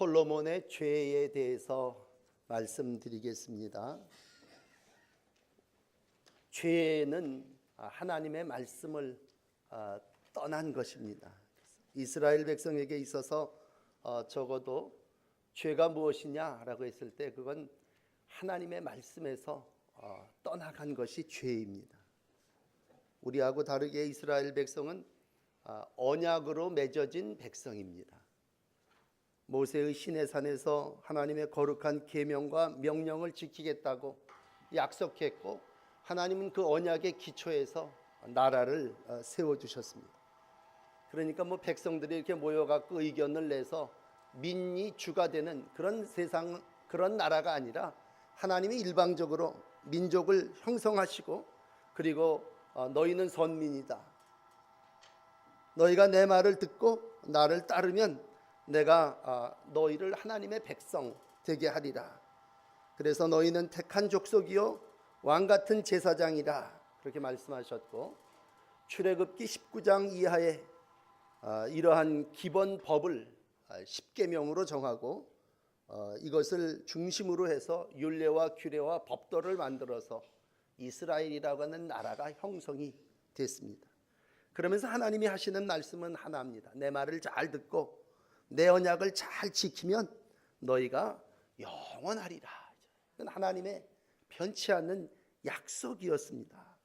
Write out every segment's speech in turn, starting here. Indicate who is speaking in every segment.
Speaker 1: 솔로몬의 죄에 대해서 말씀드리겠습니다. 죄는 하나님의 말씀을 아, 떠난 것입니다. 이스라엘 백성에게 있어서 어, 적어도 죄가 무엇이냐라고 했을 때 그건 하나님의 말씀에서 어, 떠나간 것이 죄입니다. 우리하고 다르게 이스라엘 백성은 아, 언약으로 맺어진 백성입니다. 모세의 시내산에서 하나님의 거룩한 계명과 명령을 지키겠다고 약속했고 하나님은 그 언약의 기초에서 나라를 어, 세워 주셨습니다. 그러니까 뭐 백성들이 이렇게 모여 갖고 의견을 내서 민이 주가 되는 그런 세상 그런 나라가 아니라 하나님이 일방적으로 민족을 형성하시고 그리고 어, 너희는 선민이다. 너희가 내 말을 듣고 나를 따르면 내가 아, 너희를 하나님의 백성 되게 하리라. 그래서 너희는 택한 족속이요 왕 같은 제사장이라 그렇게 말씀하셨고 출애굽기 19장 이하에 아, 이러한 기본 법을 아, 십계명으로 정하고 어, 이것을 중심으로 해서 율례와 규례와 법도를 만들어서 이스라엘이라고 하는 나라가 형성이 됐습니다. 그러면서 하나님이 하시는 말씀은 하나입니다. 내 말을 잘 듣고 내 언약을 잘 지키면 너희가 영원하리라. 이건 하나님의 변치 않는 약속이었습니다.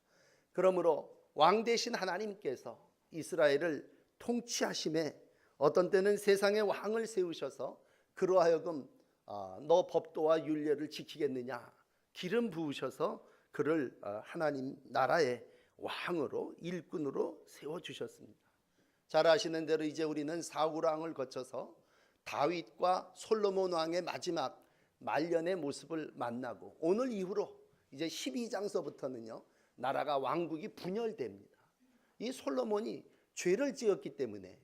Speaker 1: 그러므로 왕 대신 하나님께서 이스라엘을 통치하심에 어떤 때는 세상의 왕을 세우셔서 그러하여금 아, 너 법도와 율례를 지키겠느냐 기름 부으셔서 그를 아, 하나님 나라의 왕으로 일꾼으로 세워 주셨습니다. 잘 아시는 대로 이제 우리는 사울 왕을 거쳐서 다윗과 솔로몬 왕의 마지막 말년의 모습을 만나고 오늘 이후로 이제 12장서부터는요 나라가 왕국이 분열됩니다. 이 솔로몬이 죄를 지었기 때문에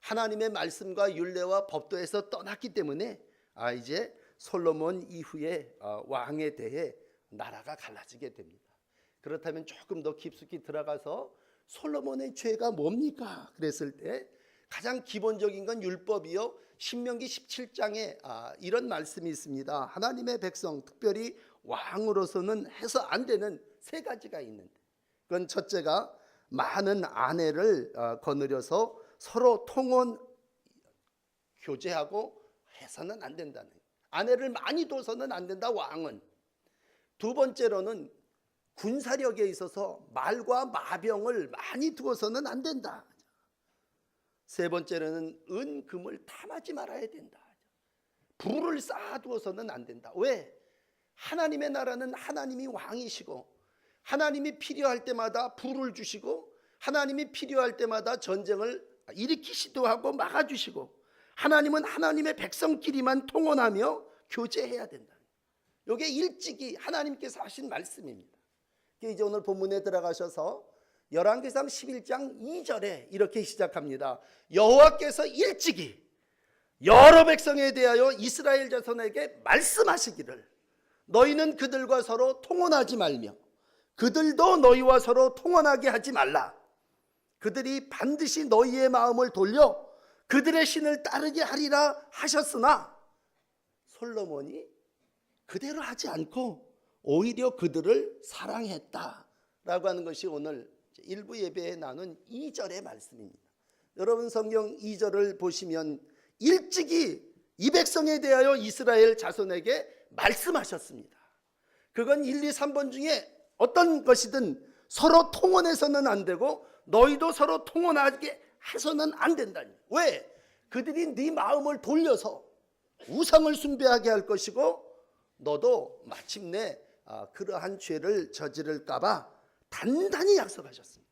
Speaker 1: 하나님의 말씀과 율례와 법도에서 떠났기 때문에 아 이제 솔로몬 이후에 어, 왕에 대해 나라가 갈라지게 됩니다. 그렇다면 조금 더 깊숙이 들어가서 솔로몬의 죄가 뭡니까? 그랬을 때 가장 기본적인 건 율법이요. 신명기 17장에 아, 이런 말씀이 있습니다. 하나님의 백성, 특별히 왕으로서는 해서 안 되는 세 가지가 있는데, 그건 첫째가 많은 아내를 어, 거느려서 서로 통혼 교제하고 해서는 안 된다는. 아내를 많이 둬서는 안 된다. 왕은 두 번째로는 군사력에 있어서 말과 마병을 많이 두어서는 안 된다. 세 번째로는 은, 금을 탐하지 말아야 된다. 부를 쌓아두어서는 안 된다. 왜? 하나님의 나라는 하나님이 왕이시고 하나님이 필요할 때마다 불을 주시고 하나님이 필요할 때마다 전쟁을 일으키시도 하고 막아주시고 하나님은 하나님의 백성끼리만 통혼하며 교제해야 된다. 이게 일찍이 하나님께서 하신 말씀입니다. 이제 오늘 본문에 들어가셔서 열왕기상 11장 2절에 이렇게 시작합니다. 여호와께서 일찍이 여러 백성에 대하여 이스라엘 자손에게 말씀하시기를 너희는 그들과 서로 통혼하지 말며 그들도 너희와 서로 통혼하게 하지 말라. 그들이 반드시 너희의 마음을 돌려 그들의 신을 따르게 하리라 하셨으나 솔로몬이 그대로 하지 않고 오히려 그들을 사랑했다라고 하는 것이 오늘 일부 예배에 나눈 2절의 말씀입니다. 여러분 성경 2절을 보시면 일찍이 이 백성에 대하여 이스라엘 자손에게 말씀하셨습니다. 그건 1, 2, 3번 중에 어떤 것이든 서로 통혼해서는 안 되고 너희도 서로 통혼하게 해서는 안 된다니. 왜? 그들이 네 마음을 돌려서 우상을 숭배하게 할 것이고 너도 마침내 아, 그러한 죄를 저지를까봐 단단히 약속하셨습니다.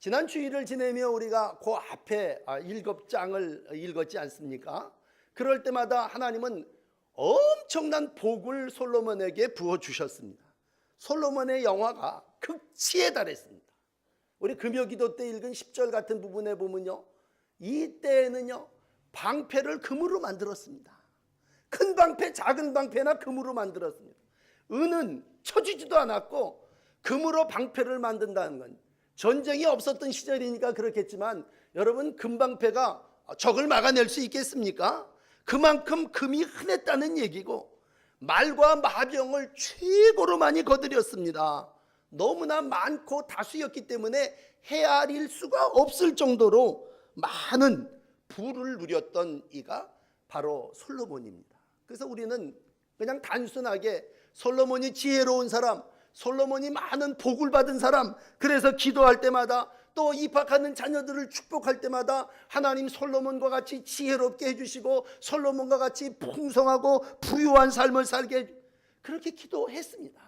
Speaker 1: 지난 주일을 지내며 우리가 그 앞에 아, 일곱 장을 읽었지 않습니까? 그럴 때마다 하나님은 엄청난 복을 솔로몬에게 부어 주셨습니다. 솔로몬의 영화가 극치에 달했습니다. 우리 금요기도 때 읽은 10절 같은 부분에 보면요. 이때에는요. 방패를 금으로 만들었습니다. 큰 방패, 작은 방패나 금으로 만들었습니다. 은은 쳐지지도 않았고 금으로 방패를 만든다는 건 전쟁이 없었던 시절이니까 그렇겠지만 여러분 금방패가 적을 막아낼 수 있겠습니까? 그만큼 금이 흔했다는 얘기고 말과 마병을 최고로 많이 거들였습니다. 너무나 많고 다수였기 때문에 헤아릴 수가 없을 정도로 많은 부를 누렸던 이가 바로 솔로몬입니다. 그래서 우리는 그냥 단순하게 솔로몬이 지혜로운 사람, 솔로몬이 많은 복을 받은 사람, 그래서 기도할 때마다 또 입학하는 자녀들을 축복할 때마다 하나님 솔로몬과 같이 지혜롭게 해주시고 솔로몬과 같이 풍성하고 부유한 삶을 살게 그렇게 기도했습니다.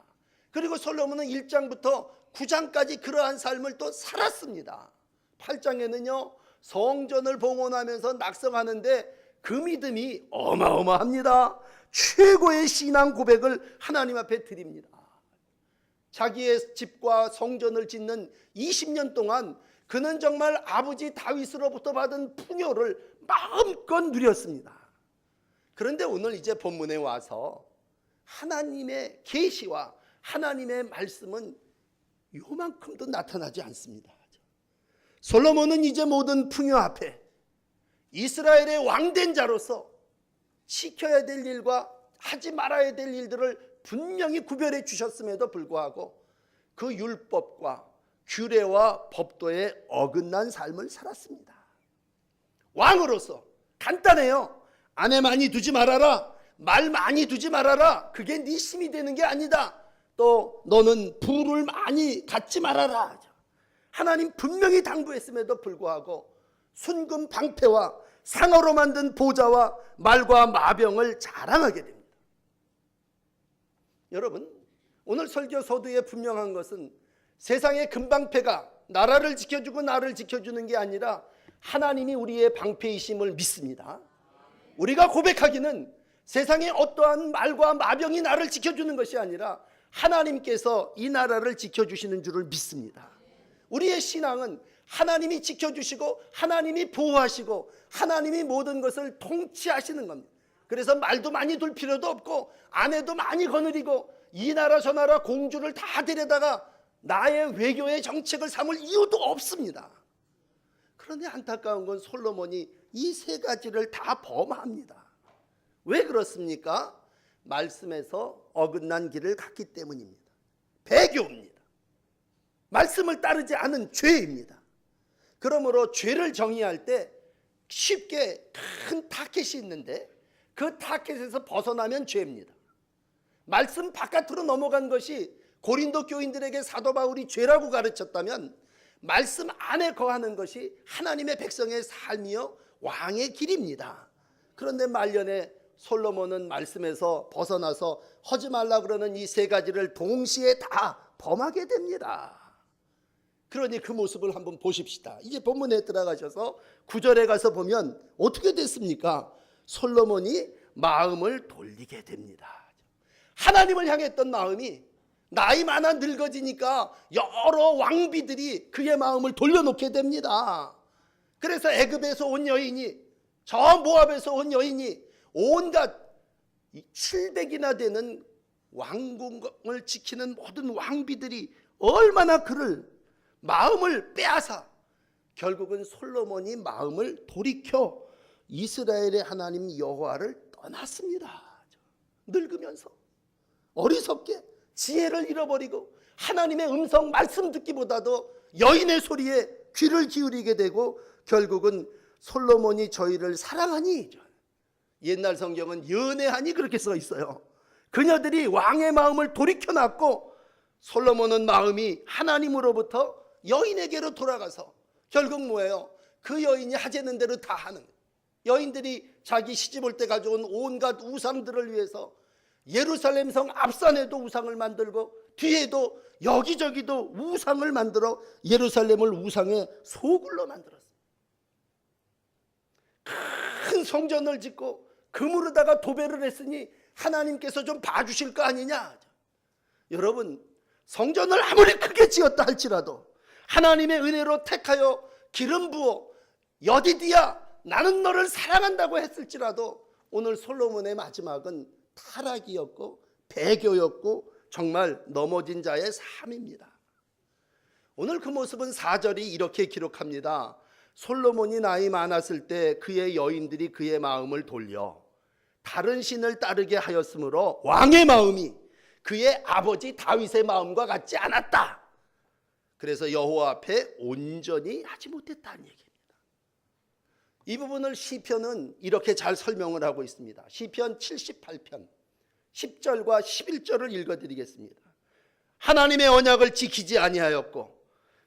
Speaker 1: 그리고 솔로몬은 1장부터 9장까지 그러한 삶을 또 살았습니다. 8장에는요 성전을 봉헌하면서 낙성하는데 그 믿음이 어마어마합니다. 최고의 신앙 고백을 하나님 앞에 드립니다. 자기의 집과 성전을 짓는 20년 동안 그는 정말 아버지 다윗으로부터 받은 풍요를 마음껏 누렸습니다. 그런데 오늘 이제 본문에 와서 하나님의 계시와 하나님의 말씀은 요만큼도 나타나지 않습니다. 솔로몬은 이제 모든 풍요 앞에 이스라엘의 왕된 자로서 지켜야 될 일과 하지 말아야 될 일들을 분명히 구별해 주셨음에도 불구하고 그 율법과 규례와 법도에 어긋난 삶을 살았습니다. 왕으로서 간단해요. 아내 많이 두지 말아라. 말 많이 두지 말아라. 그게 네 힘이 되는 게 아니다. 또 너는 부를 많이 갖지 말아라. 하나님 분명히 당부했음에도 불구하고 순금 방패와 상어로 만든 보좌와 말과 마병을 자랑하게 됩니다. 여러분, 오늘 설교 서두에 분명한 것은 세상의 금방패가 나라를 지켜주고 나를 지켜주는 게 아니라 하나님이 우리의 방패이심을 믿습니다. 우리가 고백하기는 세상의 어떠한 말과 마병이 나를 지켜주는 것이 아니라 하나님께서 이 나라를 지켜주시는 줄을 믿습니다. 우리의 신앙은 하나님이 지켜주시고 하나님이 보호하시고 하나님이 모든 것을 통치하시는 겁니다. 그래서 말도 많이 둘 필요도 없고 아내도 많이 거느리고 이 나라 저 나라 공주를 다 데려다가 나의 외교의 정책을 삼을 이유도 없습니다. 그런데 안타까운 건 솔로몬이 이 세 가지를 다 범합니다. 왜 그렇습니까? 말씀에서 어긋난 길을 갔기 때문입니다. 배교입니다. 말씀을 따르지 않은 죄입니다. 그러므로 죄를 정의할 때 쉽게 큰 타켓이 있는데 그 타켓에서 벗어나면 죄입니다. 말씀 바깥으로 넘어간 것이 고린도 교인들에게 사도 바울이 죄라고 가르쳤다면 말씀 안에 거하는 것이 하나님의 백성의 삶이요 왕의 길입니다. 그런데 말년에 솔로몬은 말씀에서 벗어나서 하지 말라 그러는 이 세 가지를 동시에 다 범하게 됩니다. 그러니 그 모습을 한번 보십시다. 이제 본문에 들어가셔서 구절에 가서 보면 어떻게 됐습니까? 솔로몬이 마음을 돌리게 됩니다. 하나님을 향했던 마음이 나이 많아 늙어지니까 여러 왕비들이 그의 마음을 돌려놓게 됩니다. 그래서 애굽에서 온 여인이 저 모압에서 온 여인이 온갖 700이나 되는 왕궁을 지키는 모든 왕비들이 얼마나 그를 마음을 빼앗아 결국은 솔로몬이 마음을 돌이켜 이스라엘의 하나님 여호와를 떠났습니다. 늙으면서 어리석게 지혜를 잃어버리고 하나님의 음성 말씀 듣기보다도 여인의 소리에 귀를 기울이게 되고 결국은 솔로몬이 저희를 사랑하니 옛날 성경은 연애하니 그렇게 써 있어요. 그녀들이 왕의 마음을 돌이켜 놨고 솔로몬은 마음이 하나님으로부터 여인에게로 돌아가서 결국 뭐예요? 그 여인이 하자는 대로 다 하는. 여인들이 자기 시집 올 때 가져온 온갖 우상들을 위해서 예루살렘 성 앞산에도 우상을 만들고 뒤에도 여기저기도 우상을 만들어 예루살렘을 우상의 소굴로 만들었어요. 큰 성전을 짓고 금으로다가 도배를 했으니 하나님께서 좀 봐주실 거 아니냐? 여러분 성전을 아무리 크게 지었다 할지라도 하나님의 은혜로 택하여 기름 부어 여디디야 나는 너를 사랑한다고 했을지라도 오늘 솔로몬의 마지막은 타락이었고 배교였고 정말 넘어진 자의 삶입니다. 오늘 그 모습은 4절이 이렇게 기록합니다. 솔로몬이 나이 많았을 때 그의 여인들이 그의 마음을 돌려 다른 신을 따르게 하였으므로 왕의 마음이 그의 아버지 다윗의 마음과 같지 않았다. 그래서 여호와 앞에 온전히 하지 못했다는 얘기입니다. 이 부분을 시편은 이렇게 잘 설명을 하고 있습니다. 시편 78편 10절과 11절을 읽어 드리겠습니다. 하나님의 언약을 지키지 아니하였고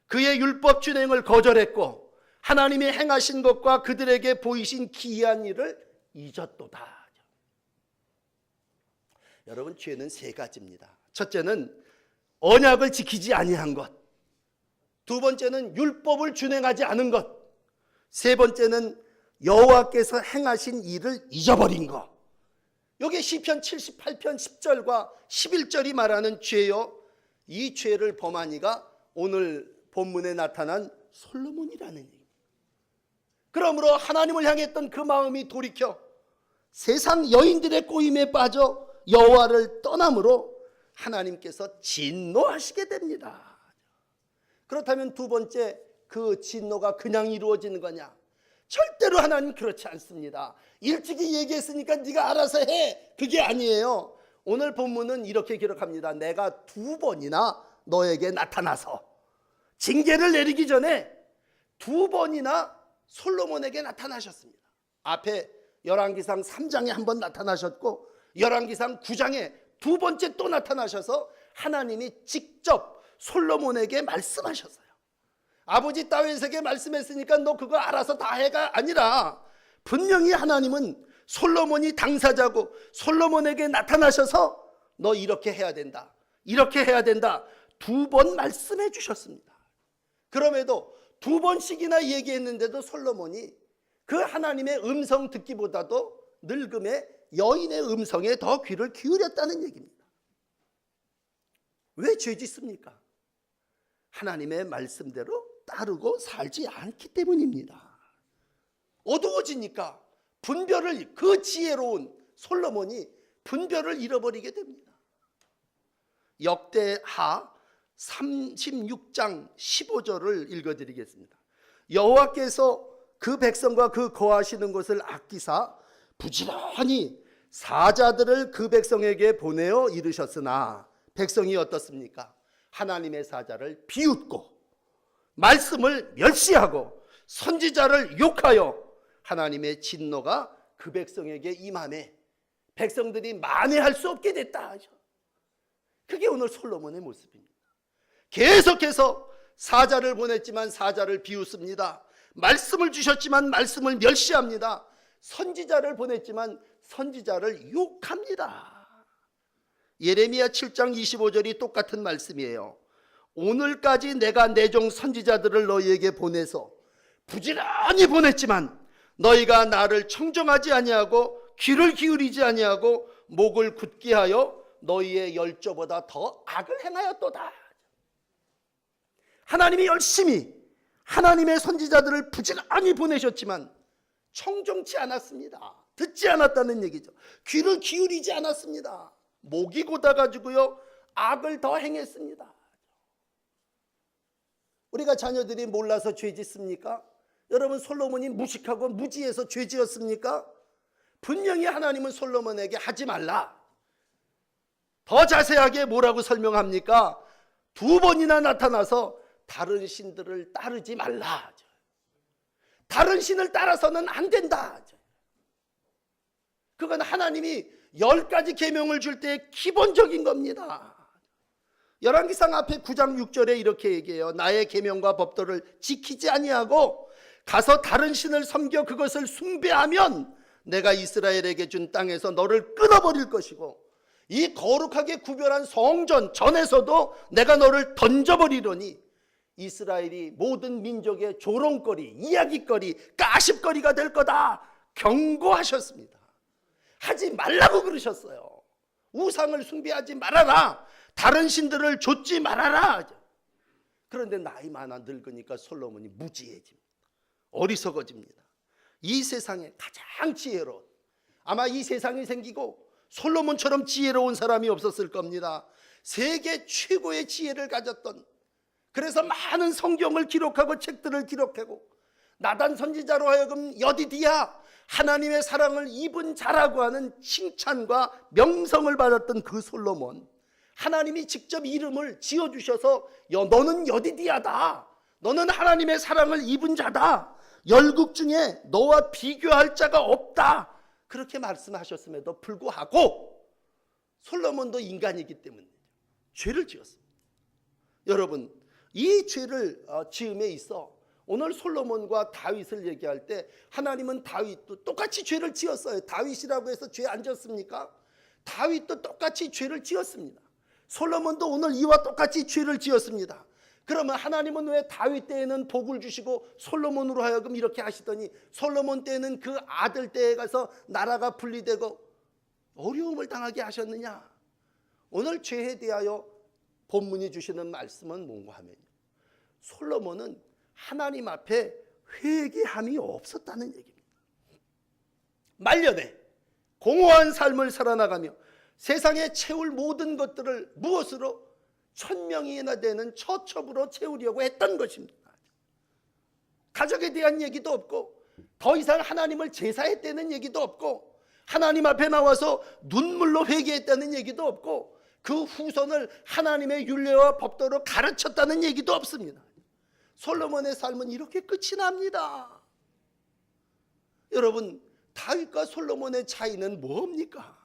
Speaker 1: 그의 율법 준행을 거절했고 하나님이 행하신 것과 그들에게 보이신 기이한 일을 잊었도다. 여러분 죄는 세 가지입니다. 첫째는 언약을 지키지 아니한 것. 두 번째는 율법을 준행하지 않은 것. 세 번째는 여호와께서 행하신 일을 잊어버린 것. 요게 시편 78편 10절과 11절이 말하는 죄요. 이 죄를 범한 이가 오늘 본문에 나타난 솔로몬이라는 얘기입니다. 그러므로 하나님을 향했던 그 마음이 돌이켜 세상 여인들의 꼬임에 빠져 여호와를 떠남으로 하나님께서 진노하시게 됩니다. 그렇다면 두 번째 그 진노가 그냥 이루어지는 거냐? 절대로 하나님 그렇지 않습니다. 일찍이 얘기했으니까 네가 알아서 해. 그게 아니에요. 오늘 본문은 이렇게 기록합니다. 내가 두 번이나 너에게 나타나서 징계를 내리기 전에 두 번이나 솔로몬에게 나타나셨습니다. 앞에 열왕기상 3장에 한 번 나타나셨고 열왕기상 9장에 두 번째 또 나타나셔서 하나님이 직접 솔로몬에게 말씀하셨어요. 아버지 다윗에게 말씀했으니까 너 그거 알아서 다 해가 아니라 분명히 하나님은 솔로몬이 당사자고 솔로몬에게 나타나셔서 너 이렇게 해야 된다. 이렇게 해야 된다. 두 번 말씀해 주셨습니다. 그럼에도 두 번씩이나 얘기했는데도 솔로몬이 그 하나님의 음성 듣기보다도 늙음의 여인의 음성에 더 귀를 기울였다는 얘기입니다. 왜 죄 짓습니까? 하나님의 말씀대로 따르고 살지 않기 때문입니다. 어두워지니까 분별을 그 지혜로운 솔로몬이 분별을 잃어버리게 됩니다. 역대하 36장 15절을 읽어 드리겠습니다. 여호와께서 그 백성과 그 거하시는 곳을 아끼사 부지런히 사자들을 그 백성에게 보내어 이르셨으나 백성이 어떻습니까? 하나님의 사자를 비웃고 말씀을 멸시하고 선지자를 욕하여 하나님의 진노가 그 백성에게 임함에 백성들이 만회할 수 없게 됐다. 그게 오늘 솔로몬의 모습입니다. 계속해서 사자를 보냈지만 사자를 비웃습니다. 말씀을 주셨지만 말씀을 멸시합니다. 선지자를 보냈지만 선지자를 욕합니다. 예레미야 7장 25절이 똑같은 말씀이에요. 오늘까지 내가 내 종 선지자들을 너희에게 보내서 부지런히 보냈지만 너희가 나를 청정하지 아니하고 귀를 기울이지 아니하고 목을 굳게 하여 너희의 열조보다 더 악을 행하였도다. 하나님이 열심히 하나님의 선지자들을 부지런히 보내셨지만 청정치 않았습니다. 듣지 않았다는 얘기죠. 귀를 기울이지 않았습니다. 목이 곧아가지고요 악을 더 행했습니다. 우리가 자녀들이 몰라서 죄 짓습니까? 여러분 솔로몬이 무식하고 무지해서 죄 지었습니까? 분명히 하나님은 솔로몬에게 하지 말라. 더 자세하게 뭐라고 설명합니까? 두 번이나 나타나서 다른 신들을 따르지 말라. 다른 신을 따라서는 안 된다. 그건 하나님이 열 가지 계명을 줄 때 기본적인 겁니다. 열왕기상 앞에 9장 6절에 이렇게 얘기해요. 나의 계명과 법도를 지키지 아니하고 가서 다른 신을 섬겨 그것을 숭배하면 내가 이스라엘에게 준 땅에서 너를 끊어버릴 것이고 이 거룩하게 구별한 성전 전에서도 내가 너를 던져버리려니 이스라엘이 모든 민족의 조롱거리, 이야기거리, 까십거리가 될 거다 경고하셨습니다. 하지 말라고 그러셨어요. 우상을 숭배하지 말아라. 다른 신들을 좇지 말아라. 그런데 나이 많아 늙으니까 솔로몬이 무지해집니다. 어리석어집니다. 이 세상에 가장 지혜로운 아마 이 세상이 생기고 솔로몬처럼 지혜로운 사람이 없었을 겁니다. 세계 최고의 지혜를 가졌던 그래서 많은 성경을 기록하고 책들을 기록하고 나단 선지자로 하여금 여디디야 하나님의 사랑을 입은 자라고 하는 칭찬과 명성을 받았던 그 솔로몬 하나님이 직접 이름을 지어 주셔서 여 너는 여디디야다. 너는 하나님의 사랑을 입은 자다. 열국 중에 너와 비교할 자가 없다. 그렇게 말씀하셨음에도 불구하고 솔로몬도 인간이기 때문에 죄를 지었습니다. 여러분, 이 죄를 어, 지음에 있어 오늘 솔로몬과 다윗을 얘기할 때 하나님은 다윗도 똑같이 죄를 지었어요. 다윗이라고 해서 죄 안 지었습니까? 다윗도 똑같이 죄를 지었습니다. 솔로몬도 오늘 이와 똑같이 죄를 지었습니다. 그러면 하나님은 왜 다윗 때에는 복을 주시고 솔로몬으로 하여금 이렇게 하시더니 솔로몬 때는 그 아들 때에 가서 나라가 분리되고 어려움을 당하게 하셨느냐? 오늘 죄에 대하여 본문이 주시는 말씀은 뭔가 하면요. 솔로몬은 하나님 앞에 회개함이 없었다는 얘기입니다. 말년에 공허한 삶을 살아나가며 세상에 채울 모든 것들을 무엇으로 천명이나 되는 처첩으로 채우려고 했던 것입니다. 가족에 대한 얘기도 없고 더 이상 하나님을 제사했다는 얘기도 없고 하나님 앞에 나와서 눈물로 회개했다는 얘기도 없고 그 후손을 하나님의 윤례와 법도로 가르쳤다는 얘기도 없습니다. 솔로몬의 삶은 이렇게 끝이 납니다. 여러분 다윗과 솔로몬의 차이는 뭡니까?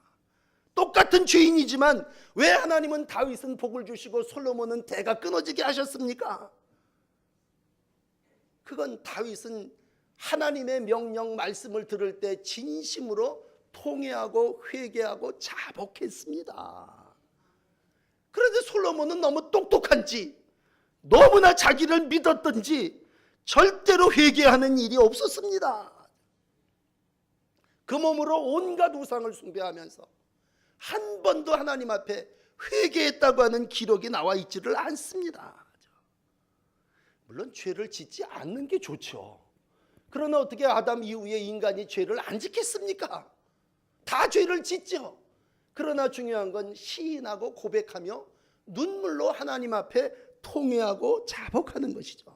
Speaker 1: 똑같은 죄인이지만 왜 하나님은 다윗은 복을 주시고 솔로몬은 대가 끊어지게 하셨습니까? 그건 다윗은 하나님의 명령 말씀을 들을 때 진심으로 통회하고 회개하고 자복했습니다. 그런데 솔로몬은 너무 똑똑한지 너무나 자기를 믿었던지 절대로 회개하는 일이 없었습니다. 그 몸으로 온갖 우상을 숭배하면서 한 번도 하나님 앞에 회개했다고 하는 기록이 나와 있지를 않습니다. 물론 죄를 짓지 않는 게 좋죠. 그러나 어떻게 아담 이후에 인간이 죄를 안 짓겠습니까? 다 죄를 짓죠. 그러나 중요한 건 시인하고 고백하며 눈물로 하나님 앞에 통회하고 자복하는 것이죠.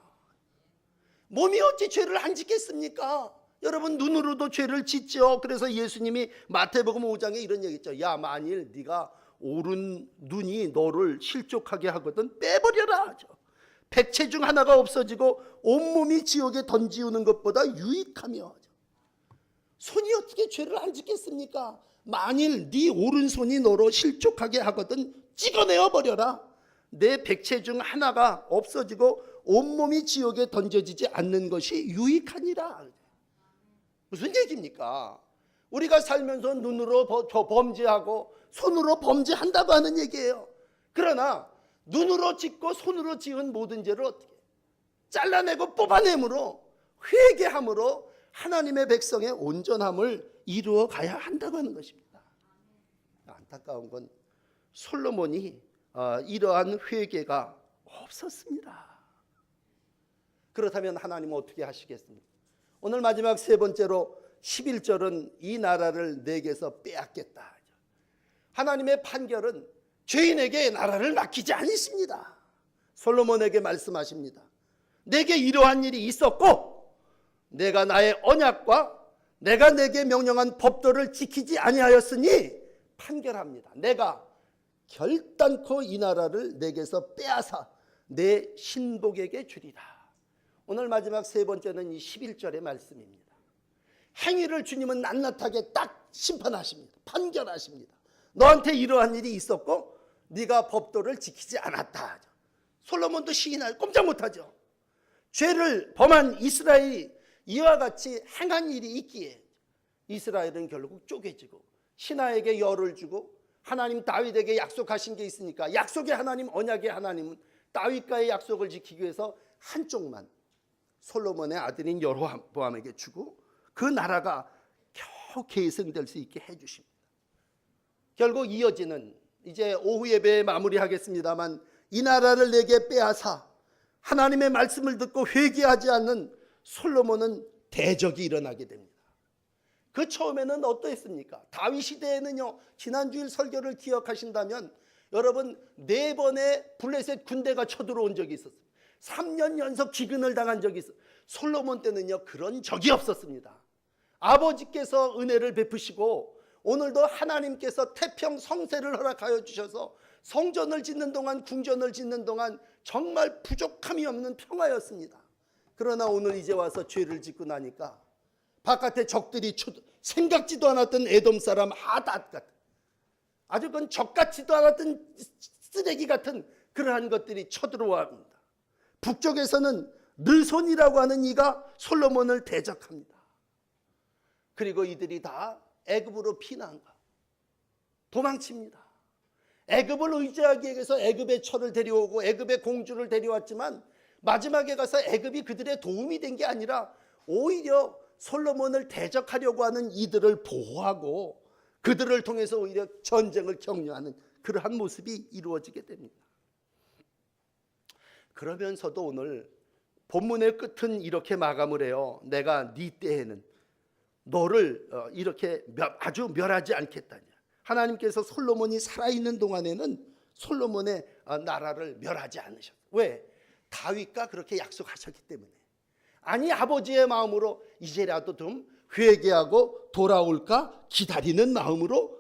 Speaker 1: 몸이 어찌 죄를 안 짓겠습니까? 여러분 눈으로도 죄를 짓죠. 그래서 예수님이 마태복음 5장에 이런 얘기했죠. 야 만일 네가 오른 눈이 너를 실족하게 하거든 빼버려라 하죠. 백체 중 하나가 없어지고 온몸이 지옥에 던지우는 것보다 유익하며 하죠. 손이 어떻게 죄를 안 짓겠습니까? 만일 네 오른손이 너로 실족하게 하거든 찍어내어 버려라. 내 백체 중 하나가 없어지고 온몸이 지옥에 던져지지 않는 것이 유익하니라. 무슨 얘기입니까? 우리가 살면서 눈으로 범죄하고 손으로 범죄한다고 하는 얘기예요. 그러나 눈으로 짓고 손으로 지은 모든 죄를 어떻게 잘라내고 뽑아내므로 회개함으로 하나님의 백성의 온전함을 이루어 가야 한다고 하는 것입니다. 안타까운 건 솔로몬이 어, 이러한 회개가 없었습니다. 그렇다면 하나님은 어떻게 하시겠습니까? 오늘 마지막 세 번째로 11절은 이 나라를 내게서 빼앗겠다. 하나님의 판결은 죄인에게 나라를 맡기지 않으십니다. 솔로몬에게 말씀하십니다. 내게 이러한 일이 있었고 내가 나의 언약과 내가 내게 명령한 법도를 지키지 아니하였으니 판결합니다. 내가 결단코 이 나라를 내게서 빼앗아 내 신복에게 주리라. 오늘 마지막 세 번째는 이 11절의 말씀입니다. 행위를 주님은 낱낱하게 딱 심판하십니다. 판결하십니다. 너한테 이러한 일이 있었고 네가 법도를 지키지 않았다. 솔로몬도 시인할 꼼짝 못하죠. 죄를 범한 이스라엘이 이와 같이 행한 일이 있기에 이스라엘은 결국 쪼개지고 신하에게 열을 주고 하나님 다윗에게 약속하신 게 있으니까 약속의 하나님 언약의 하나님은 다윗과의 약속을 지키기 위해서 한쪽만 솔로몬의 아들인 여로보암에게 주고 그 나라가 겨우 계승될 수 있게 해 주십니다. 결국 이어지는 이제 오후 예배 마무리하겠습니다만 이 나라를 내게 빼앗아 하나님의 말씀을 듣고 회개하지 않는 솔로몬은 대적이 일어나게 됩니다. 그 처음에는 어떠했습니까? 다윗 시대에는요. 지난주일 설교를 기억하신다면 여러분 네 번의 블레셋 군대가 쳐들어온 적이 있었어요. 3년 연속 기근을 당한 적이 있어요. 솔로몬 때는요 그런 적이 없었습니다. 아버지께서 은혜를 베푸시고 오늘도 하나님께서 태평 성세를 허락하여 주셔서 성전을 짓는 동안 궁전을 짓는 동안 정말 부족함이 없는 평화였습니다. 그러나 오늘 이제 와서 죄를 짓고 나니까 바깥에 적들이 쳐- 생각지도 않았던 에돔 사람 하닷 같은 아주 그건 적같지도 않았던 쓰레기 같은 그러한 것들이 쳐들어옵니다. 북쪽에서는 르손이라고 하는 이가 솔로몬을 대적합니다. 그리고 이들이 다 애굽으로 피난가 도망칩니다. 애굽을 의지하기 위해서 애굽의 철을 데려오고 애굽의 공주를 데려왔지만 마지막에 가서 애굽이 그들의 도움이 된 게 아니라 오히려 솔로몬을 대적하려고 하는 이들을 보호하고 그들을 통해서 오히려 전쟁을 격려하는 그러한 모습이 이루어지게 됩니다. 그러면서도 오늘 본문의 끝은 이렇게 마감을 해요. 내가 네 때에는 너를 어, 이렇게 멸- 아주 멸하지 않겠다냐. 하나님께서 솔로몬이 살아있는 동안에는 솔로몬의 어, 나라를 멸하지 않으셨. 왜? 다윗과 그렇게 약속하셨기 때문에. 아니 아버지의 마음으로 이제라도 좀 회개하고 돌아올까 기다리는 마음으로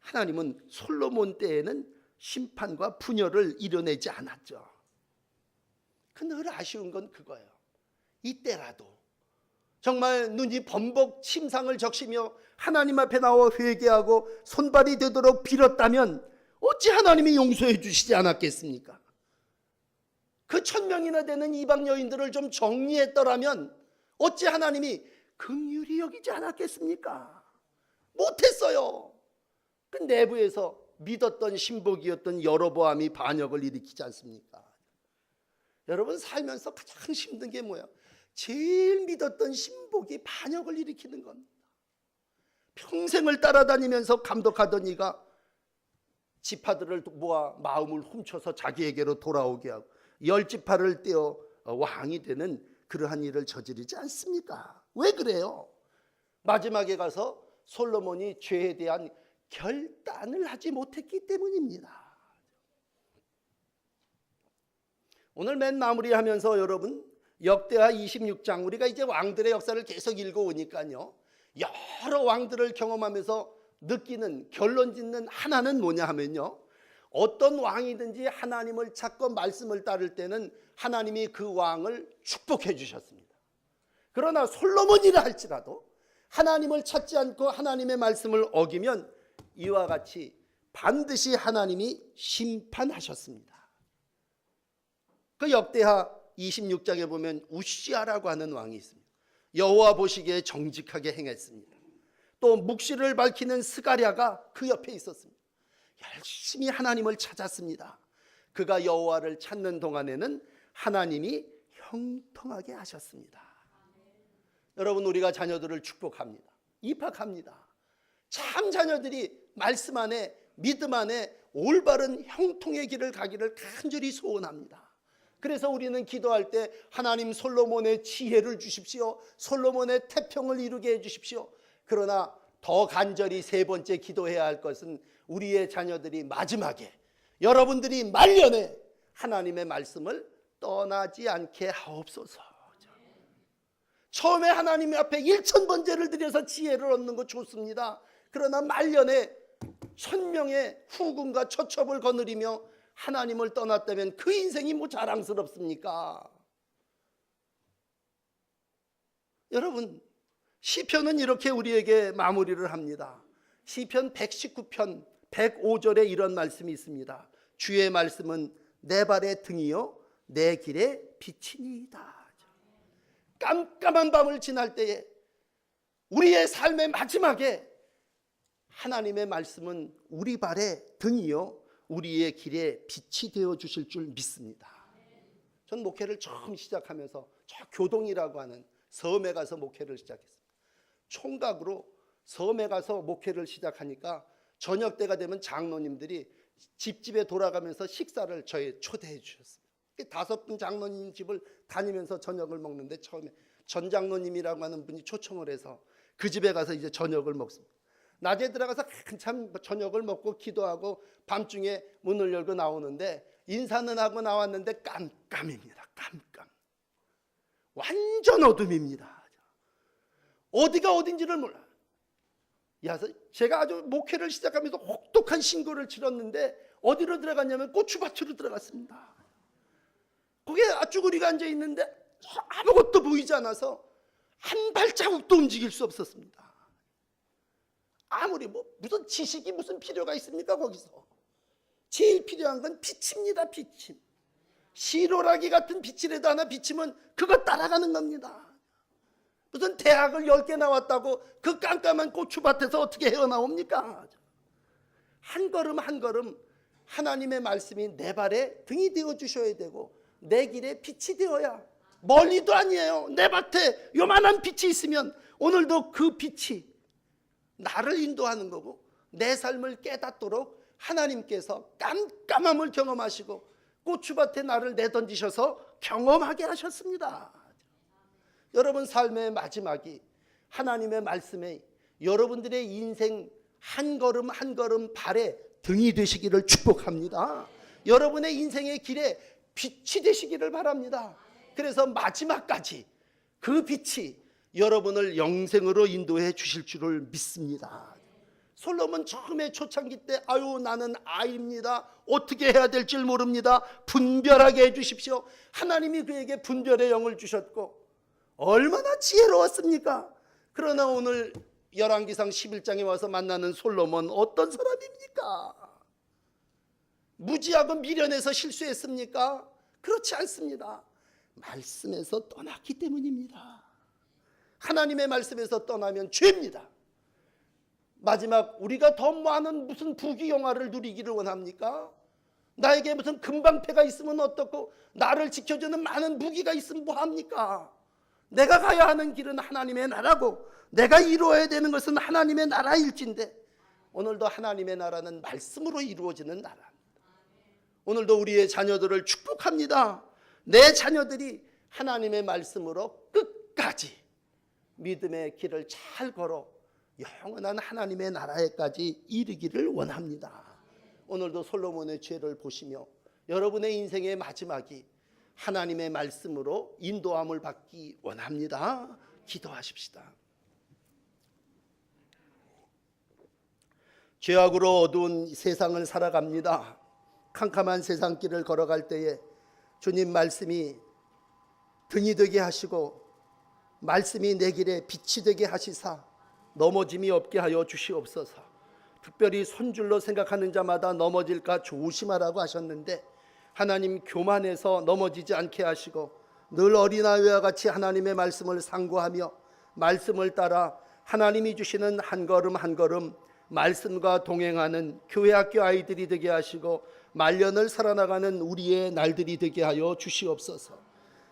Speaker 1: 하나님은 솔로몬 때에는 심판과 분열을 이뤄내지 않았죠. 그늘 아쉬운 건 그거예요. 이때라도 정말 눈이 범벅 침상을 적시며 하나님 앞에 나와 회개하고 손발이 되도록 빌었다면 어찌 하나님이 용서해 주시지 않았겠습니까? 그 천명이나 되는 이방 여인들을 좀 정리했더라면 어찌 하나님이 긍휼히 여기지 않았겠습니까? 못했어요. 그 내부에서 믿었던 신복이었던 여로보암이 반역을 일으키지 않습니까? 여러분 살면서 가장 힘든 게 뭐야? 제일 믿었던 신복이 반역을 일으키는 겁니다. 평생을 따라다니면서 감독하던 이가 지파들을 모아 마음을 훔쳐서 자기에게로 돌아오게 하고 열 지파를 떼어 왕이 되는 그러한 일을 저지르지 않습니까? 왜 그래요? 마지막에 가서 솔로몬이 죄에 대한 결단을 하지 못했기 때문입니다. 오늘 맨 마무리하면서 여러분 역대하 26장 우리가 이제 왕들의 역사를 계속 읽어오니까요. 여러 왕들을 경험하면서 느끼는 결론 짓는 하나는 뭐냐 하면요. 어떤 왕이든지 하나님을 찾고 말씀을 따를 때는 하나님이 그 왕을 축복해 주셨습니다. 그러나 솔로몬이라 할지라도 하나님을 찾지 않고 하나님의 말씀을 어기면 이와 같이 반드시 하나님이 심판하셨습니다. 그 역대하 26장에 보면 우시아라고 하는 왕이 있습니다. 여호와 보시기에 정직하게 행했습니다. 또 묵시를 밝히는 스가랴가 그 옆에 있었습니다. 열심히 하나님을 찾았습니다. 그가 여호와를 찾는 동안에는 하나님이 형통하게 하셨습니다. 여러분 우리가 자녀들을 축복합니다. 입학합니다. 참 자녀들이 말씀 안에 믿음 안에 올바른 형통의 길을 가기를 간절히 소원합니다. 그래서 우리는 기도할 때 하나님 솔로몬의 지혜를 주십시오. 솔로몬의 태평을 이루게 해 주십시오. 그러나 더 간절히 세 번째 기도해야 할 것은 우리의 자녀들이 마지막에 여러분들이 말년에 하나님의 말씀을 떠나지 않게 하옵소서. 처음에 하나님 앞에 일천 번제를 드려서 지혜를 얻는 거 좋습니다. 그러나 말년에 천명의 후군과 처첩을 거느리며 하나님을 떠났다면 그 인생이 뭐 자랑스럽습니까? 여러분 시편은 이렇게 우리에게 마무리를 합니다. 시편 119편 105절에 이런 말씀이 있습니다. 주의 말씀은 내 발의 등이요 내 길의 빛이니이다. 깜깜한 밤을 지날 때에 우리의 삶의 마지막에 하나님의 말씀은 우리 발의 등이요 우리의 길에 빛이 되어 주실 줄 믿습니다. 전 목회를 처음 시작하면서 저 교동이라고 하는 섬에 가서 목회를 시작했습니다. 총각으로 섬에 가서 목회를 시작하니까 저녁 때가 되면 장로님들이 집집에 돌아가면서 식사를 저희 초대해 주셨습니다. 다섯 분 장로님 집을 다니면서 저녁을 먹는데 처음에 전 장로님이라고 하는 분이 초청을 해서 그 집에 가서 이제 저녁을 먹습니다. 낮에 들어가서 한참 저녁을 먹고 기도하고 밤중에 문을 열고 나오는데 인사는 하고 나왔는데 깜깜입니다. 깜깜. 완전 어둠입니다. 어디가 어딘지를 몰라. 야, 제가 아주 목회를 시작하면서 혹독한 신고를 치렀는데 어디로 들어갔냐면 고추밭으로 들어갔습니다. 거기에 아쭈구리가 앉아 있는데 아무것도 보이지 않아서 한 발자국도 움직일 수 없었습니다. 아무리 뭐 무슨 지식이 무슨 필요가 있습니까 거기서? 제일 필요한 건 빛입니다, 빛임. 시로라기 같은 빛이라도 하나 비치면 그거 따라가는 겁니다. 무슨 대학을 10개 나왔다고 그 깜깜한 고추밭에서 어떻게 헤어나옵니까? 한 걸음 한 걸음 하나님의 말씀이 내 발에 등이 되어 주셔야 되고 내 길에 빛이 되어야 멀리도 아니에요. 내 밭에 요만한 빛이 있으면 오늘도 그 빛이 나를 인도하는 거고 내 삶을 깨닫도록 하나님께서 깜깜함을 경험하시고 고추밭에 나를 내던지셔서 경험하게 하셨습니다. 여러분 삶의 마지막이 하나님의 말씀에 여러분들의 인생 한 걸음 한 걸음 발에 등이 되시기를 축복합니다. 여러분의 인생의 길에 빛이 되시기를 바랍니다. 그래서 마지막까지 그 빛이 여러분을 영생으로 인도해 주실 줄을 믿습니다. 솔로몬 처음에 초창기 때 아유 나는 아이입니다. 어떻게 해야 될지 모릅니다. 분별하게 해 주십시오. 하나님이 그에게 분별의 영을 주셨고 얼마나 지혜로웠습니까? 그러나 오늘 열왕기상 11장에 와서 만나는 솔로몬 어떤 사람입니까? 무지하고 미련해서 실수했습니까? 그렇지 않습니다. 말씀에서 떠났기 때문입니다. 하나님의 말씀에서 떠나면 죄입니다. 마지막 우리가 더 많은 무슨 부귀 영화를 누리기를 원합니까? 나에게 무슨 금방패가 있으면 어떻고 나를 지켜주는 많은 무기가 있으면 뭐합니까? 내가 가야 하는 길은 하나님의 나라고 내가 이루어야 되는 것은 하나님의 나라일진데 오늘도 하나님의 나라는 말씀으로 이루어지는 나라입니다. 오늘도 우리의 자녀들을 축복합니다. 내 자녀들이 하나님의 말씀으로 끝까지 믿음의 길을 잘 걸어 영원한 하나님의 나라에까지 이르기를 원합니다. 오늘도 솔로몬의 죄를 보시며 여러분의 인생의 마지막이 하나님의 말씀으로 인도함을 받기 원합니다. 기도하십시다. 죄악으로 어두운 세상을 살아갑니다. 캄캄한 세상길을 걸어갈 때에 주님 말씀이 등이 되게 하시고 말씀이 내 길에 빛이 되게 하시사 넘어짐이 없게 하여 주시옵소서. 특별히 손줄로 생각하는 자마다 넘어질까 조심하라고 하셨는데 하나님 교만해서 넘어지지 않게 하시고 늘 어린아이와 같이 하나님의 말씀을 상고하며 말씀을 따라 하나님이 주시는 한 걸음 한 걸음 말씀과 동행하는 교회 학교 아이들이 되게 하시고 말년을 살아나가는 우리의 날들이 되게 하여 주시옵소서.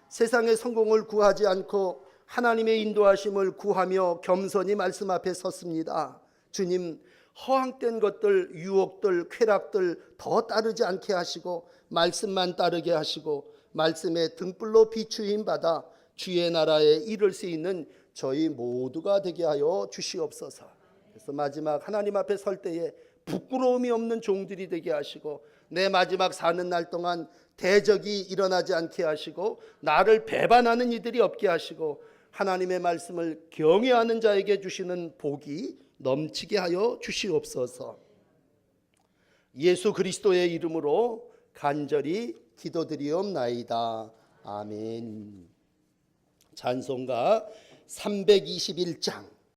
Speaker 1: 세상의 성공을 구하지 않고 하나님의 인도하심을 구하며 겸손히 말씀 앞에 섰습니다. 주님, 허황된 것들, 유혹들, 쾌락들 더 따르지 않게 하시고 말씀만 따르게 하시고 말씀의 등불로 비추임 받아 주의 나라에 이를 수 있는 저희 모두가 되게 하여 주시옵소서. 그래서 마지막 하나님 앞에 설 때에 부끄러움이 없는 종들이 되게 하시고 내 마지막 사는 날 동안 대적이 일어나지 않게 하시고 나를 배반하는 이들이 없게 하시고 하나님의 말씀을 경외하는 자에게 주시는 복이 넘치게 하여 주시옵소서. 예수 그리스도의 이름으로 간절히 기도드리옵나이다. 아멘. 찬송가 321장